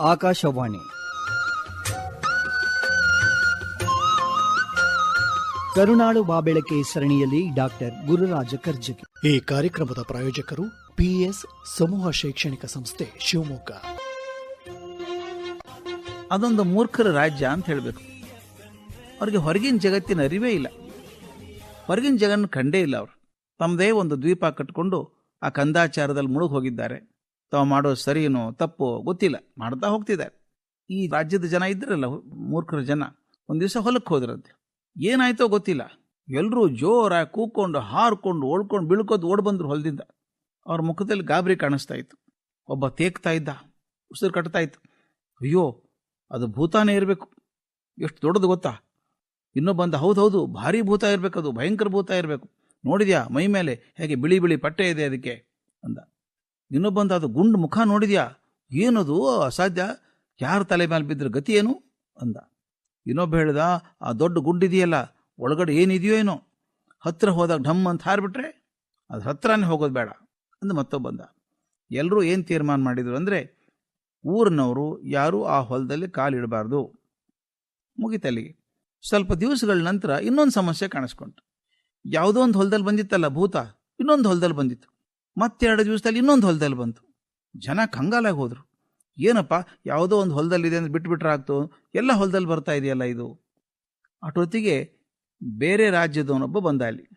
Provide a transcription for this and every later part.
ಆಕಾಶವಾಣಿ. ಕರುನಾಳು ಬಾಬೆಳಕೆ ಸರಣಿಯಲ್ಲಿ ಡಾಕ್ಟರ್ ಗುರುರಾಜ ಕರ್ಜಗಿ ಈ ಕಾರ್ಯಕ್ರಮದ ಪ್ರಾಯೋಜಕರು ಪಿಎಸ್ ಸಮೂಹ ಶೈಕ್ಷಣಿಕ ಸಂಸ್ಥೆ ಶಿವಮೊಗ್ಗ. ಅದೊಂದು ಮೂರ್ಖರ ರಾಜ್ಯ ಅಂತ ಹೇಳಬೇಕು. ಅವ್ರಿಗೆ ಹೊರಗಿನ ಜಗತ್ತಿನ ಅರಿವೇ ಇಲ್ಲ. ಹೊರಗಿನ ಜಗನ್ ಕಂಡೇ ಇಲ್ಲ ಅವರು. ತಮ್ಮದೇ ಒಂದು ದ್ವೀಪ ಕಟ್ಟಿಕೊಂಡು ಆ ಕಂದಾಚಾರದಲ್ಲಿ ಮುಳುಗಿ ಹೋಗಿದ್ದಾರೆ ತಾವು ಮಾಡೋ ಸರಿನೋ ತಪ್ಪೋ ಗೊತ್ತಿಲ್ಲ. ಮಾಡ್ತಾ ಹೋಗ್ತಿದ್ದಾರೆ. ಈ ರಾಜ್ಯದ ಜನ ಇದ್ರಲ್ಲ, ಮೂರ್ಖರ ಜನ, ಒಂದು ದಿವಸ ಹೊಲಕ್ಕೆ ಹೋದ್ರಂತೆ. ಏನಾಯ್ತೋ ಗೊತ್ತಿಲ್ಲ. ಎಲ್ಲರೂ ಜೋರಾಗಿ ಕೂಕೊಂಡು, ಹಾರ್ಕೊಂಡು, ಓಡ್ಕೊಂಡು ಬೀಳ್ಕೋದು ಓಡ್ ಬಂದ್ರು ಹೊಲದಿಂದ. ಅವ್ರ ಮುಖದಲ್ಲಿ ಗಾಬರಿ ಕಾಣಿಸ್ತಾ ಇತ್ತು. ಒಬ್ಬ ತೇಕ್ತಾ ಇದ್ದ, ಉಸಿರು ಕಟ್ತಾ ಇತ್ತು. ಅಯ್ಯೋ, ಅದು ಭೂತಾನೇ ಇರಬೇಕು. ಎಷ್ಟು ದೊಡ್ಡದು ಗೊತ್ತಾ? ಇನ್ನೊಬ್ಬಂದ ಹೌದು ಹೌದು, ಭಾರಿ ಭೂತ ಅದು ಭಯಂಕರ ಭೂತ ಇರಬೇಕು. ನೋಡಿದ್ಯಾ ಮೈ ಮೇಲೆ ಹೇಗೆ ಬಿಳಿ ಬಿಳಿ ಪಟ್ಟೆ ಇದೆ ಅದಕ್ಕೆ? ಅಂದ. ಇನ್ನೊಬ್ಬಂದ ಅದು ಗುಂಡು ಮುಖ ನೋಡಿದ್ಯಾ? ಏನದು? ಅಸಾಧ್ಯ? ಯಾರ ತಲೆ ಮೇಲೆ ಬಿದ್ದರೆ ಗತಿ ಏನು? ಅಂದ. ಇನ್ನೊಬ್ಬ ಹೇಳ್ದ, ಆ ದೊಡ್ಡ ಗುಂಡಿದೆಯಲ್ಲ, ಒಳಗಡೆ ಏನಿದೆಯೋ ಏನೋ? ಹತ್ತಿರ ಹೋದಾಗ ಢಮ್ ಅಂತ ಹಾರಿಬಿಟ್ರೆ ಅದು ಹತ್ರನೇ ಹೋಗೋದು ಬೇಡ ಅಂದ ಮತ್ತೊಬ್ಬಂದ ಎಲ್ಲರೂ ಏನು ತೀರ್ಮಾನ ಮಾಡಿದರು ಅಂದರೆ, ಊರಿನವರು ಯಾರೂ ಆ ಹೊಲದಲ್ಲಿ ಕಾಲಿಡಬಾರ್ದು ಮುಗಿತಲ್ಲಿಗೆ ಸ್ವಲ್ಪ ದಿವಸಗಳ ನಂತರ ಇನ್ನೊಂದು ಸಮಸ್ಯೆ ಕಾಣಿಸ್ಕೊಂಡು ಯಾವುದೋ ಒಂದು ಹೊಲದಲ್ಲಿ ಬಂದಿತ್ತಲ್ಲ ಭೂತ, ಇನ್ನೊಂದು ಹೊಲದಲ್ಲಿ ಬಂದಿತ್ತು. ಮತ್ತೆರಡು ದಿವಸದಲ್ಲಿ ಇನ್ನೊಂದು ಹೊಲದಲ್ಲಿ ಬಂತು. ಜನ ಕಂಗಾಲಾಗಿ ಹೋದರು. ಏನಪ್ಪ, ಯಾವುದೋ ಒಂದು ಹೊಲದಲ್ಲಿದೆ ಅಂತ ಬಿಟ್ಬಿಟ್ರೆ ಆಗ್ತು? ಎಲ್ಲ ಹೊಲದಲ್ಲಿ ಬರ್ತಾ ಇದೆಯಲ್ಲ ಇದು? ಅಟೊತ್ತಿಗೆ ಬೇರೆ ರಾಜ್ಯದವನೊಬ್ಬ ಬಂದ ಅಲ್ಲಿ.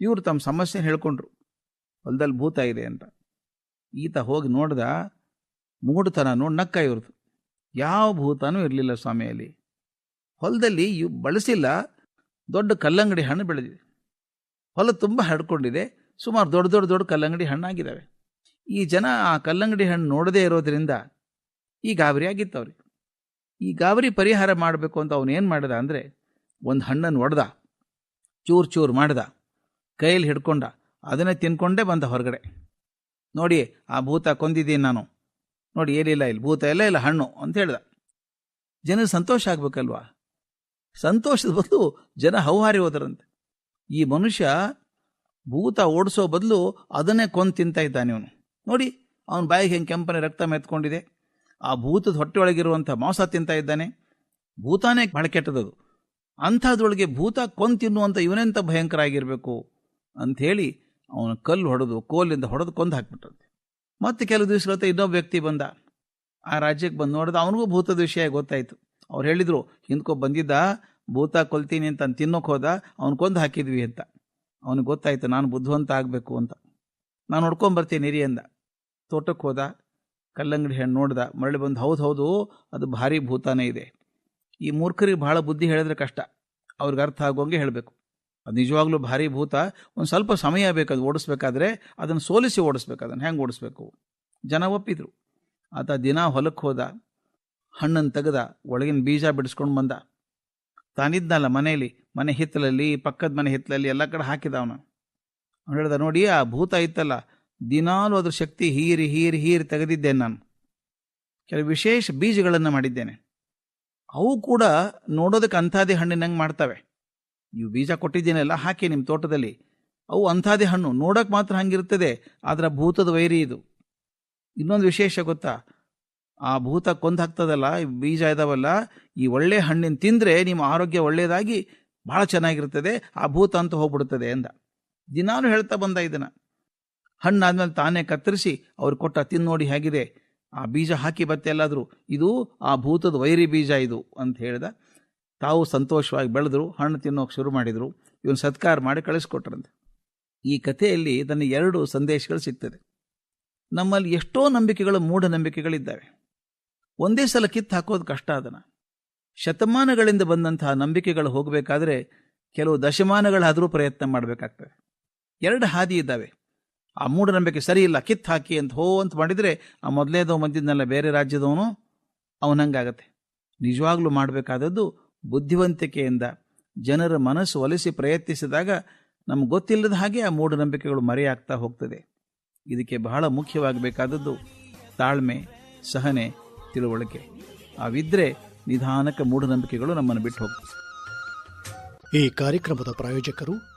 ಇವರು ತಮ್ಮ ಸಮಸ್ಯೆ ಹೇಳ್ಕೊಂಡ್ರು. ಹೊಲದಲ್ಲಿ ಭೂತ ಇದೆ ಅಂತ. ಈತ ಹೋಗಿ ನೋಡ್ದ ಮೂಡುತನ ನೋಡಿ ನಕ್ಕ ಇವ್ರದ್ದು ಯಾವ ಭೂತನೂ ಇರಲಿಲ್ಲ ಸ್ವಾಮಿಯಲ್ಲಿ ಹೊಲದಲ್ಲಿ ಬಳಸಿಲ್ಲ, ದೊಡ್ಡ ಕಲ್ಲಂಗಡಿ ಹಣ್ಣು ಬೆಳೆದಿದೆ. ಹೊಲ ತುಂಬ ಹರಡ್ಕೊಂಡಿದೆ ಸುಮಾರು ದೊಡ್ಡ ದೊಡ್ಡ ದೊಡ್ಡ ಕಲ್ಲಂಗಡಿ ಹಣ್ಣಾಗಿದ್ದಾವೆ. ಈ ಜನ ಆ ಕಲ್ಲಂಗಡಿ ಹಣ್ಣು ನೋಡದೇ ಇರೋದ್ರಿಂದ ಈ ಗಾಬರಿ ಆಗಿತ್ತು ಈ ಗಾಬರಿ ಪರಿಹಾರ ಮಾಡಬೇಕು ಅಂತ ಅವನೇನು ಮಾಡಿದ ಅಂದರೆ ಒಂದು ಹಣ್ಣನ್ನು ಒಡೆದ, ಚೂರು ಚೂರು ಮಾಡ್ದ, ಕೈಯಲ್ಲಿ ಹಿಡ್ಕೊಂಡ, ಅದನ್ನೇ ತಿನ್ಕೊಂಡೇ ಬಂದ ಹೊರಗಡೆ. ನೋಡಿ, ಆ ಭೂತ ಕೊಂದಿದ್ದೀನಿ ನಾನು. ನೋಡಿ, ಏನಿಲ್ಲ ಇಲ್ಲಿ, ಭೂತ ಎಲ್ಲ ಇಲ್ಲ, ಹಣ್ಣು ಅಂತ ಹೇಳ್ದ. ಜನ ಸಂತೋಷ ಆಗ್ಬೇಕಲ್ವಾ? ಸಂತೋಷದ ಬದಲು ಜನ ಹೌಹಾರಿ ಹೋದರಂತೆ. ಈ ಮನುಷ್ಯ ಭೂತ ಓಡಿಸೋ ಬದಲು ಅದನ್ನೇ ಕೊಂದು ತಿಂತಾ ಇದ್ದಾನೆ ಇವನು. ನೋಡಿ, ಅವನ ಬಾಯಿಗೆ ಹೆಂಗೆ ಕೆಂಪನೆ ರಕ್ತ ಮೆತ್ಕೊಂಡಿದೆ. ಆ ಭೂತದ ಹೊಟ್ಟೆ ಒಳಗಿರುವಂಥ ಮಾಂಸ ತಿಂತಾ ಇದ್ದಾನೆ. ಭೂತಾನೇ ಬಹಳ ಕೆಟ್ಟದದು. ಅಂಥದ್ರೊಳಗೆ ಭೂತ ಕೊಂದು ತಿನ್ನುವಂಥ ಇವನೆಂತ ಭಯಂಕರ ಆಗಿರಬೇಕು ಅಂಥೇಳಿ ಅವನ ಕಲ್ಲು ಹೊಡೆದು, ಕೋಲಿಂದ ಹೊಡೆದು ಕೊಂದು ಹಾಕ್ಬಿಟ್ರಂತೆ. ಮತ್ತೆ ಕೆಲವು ದಿವಸಗಳ ಇನ್ನೊಬ್ಬ ವ್ಯಕ್ತಿ ಬಂದ. ಆ ರಾಜ್ಯಕ್ಕೆ ಬಂದು ನೋಡಿದ ಅವನಿಗೂ ಭೂತದ ವಿಷಯ ಗೊತ್ತಾಯಿತು. ಅವ್ರು ಹೇಳಿದರು, ಹಿಂದ್ಕೊ ಬಂದಿದ್ದ, ಭೂತ ಕೊಲ್ತೀನಿ ಅಂತ ತಿನ್ನೋಕೆ ಹೋದ, ಅವ್ನು ಕೊಂದು ಹಾಕಿದ್ವಿ ಅಂತ. ಅವನಿಗೆ ಗೊತ್ತಾಯ್ತು, ನಾನು ಬುದ್ಧಿವಂತ ಆಗಬೇಕು ಅಂತ. ನಾನು ನೋಡ್ಕೊಂಬರ್ತೀನಿ ಹಿರಿ ಅಂದ. ತೋಟಕ್ಕೆ ಹೋದ, ಕಲ್ಲಂಗಡಿ ಹಣ್ಣು ನೋಡ್ದ, ಮರಳಿ ಬಂದು, ಹೌದು ಹೌದು, ಅದು ಭಾರಿ ಭೂತಾನೇ ಇದೆ. ಈ ಮೂರ್ಖರಿಗೆ ಭಾಳ ಬುದ್ಧಿ ಹೇಳಿದ್ರೆ ಕಷ್ಟ. ಅವ್ರಿಗೆ ಅರ್ಥ ಆಗೋಂಗೆ ಹೇಳಬೇಕು. ಅದು ನಿಜವಾಗ್ಲೂ ಭಾರಿ ಭೂತ. ಒಂದು ಸ್ವಲ್ಪ ಸಮಯ ಬೇಕು ಅದು ಓಡಿಸ್ಬೇಕಾದ್ರೆ, ಅದನ್ನು ಸೋಲಿಸಿ ಓಡಿಸ್ಬೇಕು, ಅದನ್ನು ಹೆಂಗೆ ಓಡಿಸ್ಬೇಕು? ಜನ ಒಪ್ಪಿದ್ರು. ಆತ ದಿನ ಹೊಲಕ್ಕೆ ಹೋದ ಹಣ್ಣನ್ನು ತೆಗೆದ, ಒಳಗಿನ ಬೀಜ ಬಿಡಿಸ್ಕೊಂಡು ಬಂದ. ತಾನಿದ್ನಲ್ಲ ಮನೆಯಲ್ಲಿ, ಮನೆ ಹಿತ್ತಲಲ್ಲಿ, ಪಕ್ಕದ ಮನೆ ಹಿತ್ತಲಲ್ಲಿ ಎಲ್ಲ ಕಡೆ ಹಾಕಿದ ಅವನು. ಅವ್ನು ಹೇಳ್ದ, ನೋಡಿ, ಆ ಭೂತ ಇತ್ತಲ್ಲ, ದಿನಾಲೂ ಅದ್ರ ಶಕ್ತಿ ಹೀರಿ ಹೀರಿ ಹೀರಿ ತೆಗೆದಿದ್ದೇನೆ ನಾನು. ಕೆಲವು ವಿಶೇಷ ಬೀಜಗಳನ್ನು ಮಾಡಿದ್ದೇನೆ. ಅವು ಕೂಡ ನೋಡೋದಕ್ಕೆ ಅಂಥಾದಿ ಹಣ್ಣಿನಂಗೆ ಮಾಡ್ತವೆ. ನೀವು ಬೀಜ ಕೊಟ್ಟಿದ್ದೀನಲ್ಲ ಹಾಕಿ ನಿಮ್ಮ ತೋಟದಲ್ಲಿ. ಅವು ಅಂಥಾದಿ ಹಣ್ಣು, ನೋಡೋಕೆ ಮಾತ್ರ ಹಂಗಿರ್ತದೆ, ಆದರೆ ಭೂತದ ವೈರಿ ಇದು. ಇನ್ನೊಂದು ವಿಶೇಷ ಗೊತ್ತಾ ಆ ಭೂತ ಕೊಂದು ಹಾಕ್ತದಲ್ಲ ಬೀಜ ಇದಾವಲ್ಲ, ಈ ಒಳ್ಳೆ ಹಣ್ಣಿನ ತಿಂದರೆ ನಿಮ್ಮ ಆರೋಗ್ಯ ಒಳ್ಳೆಯದಾಗಿ ಭಾಳ ಚೆನ್ನಾಗಿರ್ತದೆ, ಆ ಭೂತ ಅಂತ ಹೋಗ್ಬಿಡ್ತದೆ ಅಂದ. ದಿನಾನು ಹೇಳ್ತಾ ಬಂದ ಇದನ್ನು. ಹಣ್ಣಾದ್ಮೇಲೆ ತಾನೇ ಕತ್ತರಿಸಿ ಅವ್ರು ಕೊಟ್ಟ ತಿಂದು ನೋಡಿ ಹೇಗಿದೆ, ಆ ಬೀಜ ಹಾಕಿ ಬತ್ತೆ ಎಲ್ಲಾದರೂ, ಇದು ಆ ಭೂತದ ವೈರಿ ಬೀಜ ಇದು ಅಂತ ಹೇಳಿದ. ತಾವು ಸಂತೋಷವಾಗಿ ಬೆಳೆದ್ರು, ಹಣ್ಣು ತಿನ್ನೋಕೆ ಶುರು ಮಾಡಿದರು, ಇವನು ಸತ್ಕಾರ ಮಾಡಿ ಕಳಿಸ್ಕೊಟ್ರಂತೆ. ಈ ಕಥೆಯಲ್ಲಿ ನನಗೆ ಎರಡು ಸಂದೇಶಗಳು ಸಿಗ್ತದೆ. ನಮ್ಮಲ್ಲಿ ಎಷ್ಟೋ ನಂಬಿಕೆಗಳು, ಮೂಢನಂಬಿಕೆಗಳಿದ್ದಾವೆ. ಒಂದೇ ಸಲ ಕಿತ್ತು ಹಾಕೋದು ಕಷ್ಟ ಅದನ್ನು ಶತಮಾನಗಳಿಂದ ಬಂದಂತಹ ನಂಬಿಕೆಗಳು ಹೋಗಬೇಕಾದ್ರೆ ಕೆಲವು ದಶಮಾನಗಳಾದರೂ ಪ್ರಯತ್ನ ಮಾಡಬೇಕಾಗ್ತದೆ. ಎರಡು ಹಾದಿ ಇದ್ದಾವೆ. ಆ ಮೂಢನಂಬಿಕೆ ಸರಿ ಇಲ್ಲ, ಕಿತ್ತು ಹಾಕಿ ಅಂತ ಹೋ ಅಂತ ಮಾಡಿದರೆ ಆ ಮೊದಲೇದವ ಬಂದಿದ್ನಲ್ಲ ಬೇರೆ ರಾಜ್ಯದವನು ಅವನಂಗಾಗತ್ತೆ ನಿಜವಾಗ್ಲೂ ಮಾಡಬೇಕಾದದ್ದು ಬುದ್ಧಿವಂತಿಕೆಯಿಂದ ಜನರ ಮನಸ್ಸು ಒಲಿಸಿ ಪ್ರಯತ್ನಿಸಿದಾಗ ನಮ್ಗೆ ಗೊತ್ತಿಲ್ಲದ ಹಾಗೆ ಆ ಮೂಢನಂಬಿಕೆಗಳು ಮರೆಯಾಗ್ತಾ ಹೋಗ್ತದೆ. ಇದಕ್ಕೆ ಬಹಳ ಮುಖ್ಯವಾಗಬೇಕಾದದ್ದು ತಾಳ್ಮೆ, ಸಹನೆ ತಿಳುವಳಿಕೆ. ಅವಿದ್ರೆ ನಿಧಾನಕ್ಕೆ ಮೂಢನಂಬಿಕೆಗಳು ನಮ್ಮನ್ನು ಬಿಟ್ಟು ಹೋಗ್ತವೆ. ಈ ಕಾರ್ಯಕ್ರಮದ ಪ್ರಾಯೋಜಕರು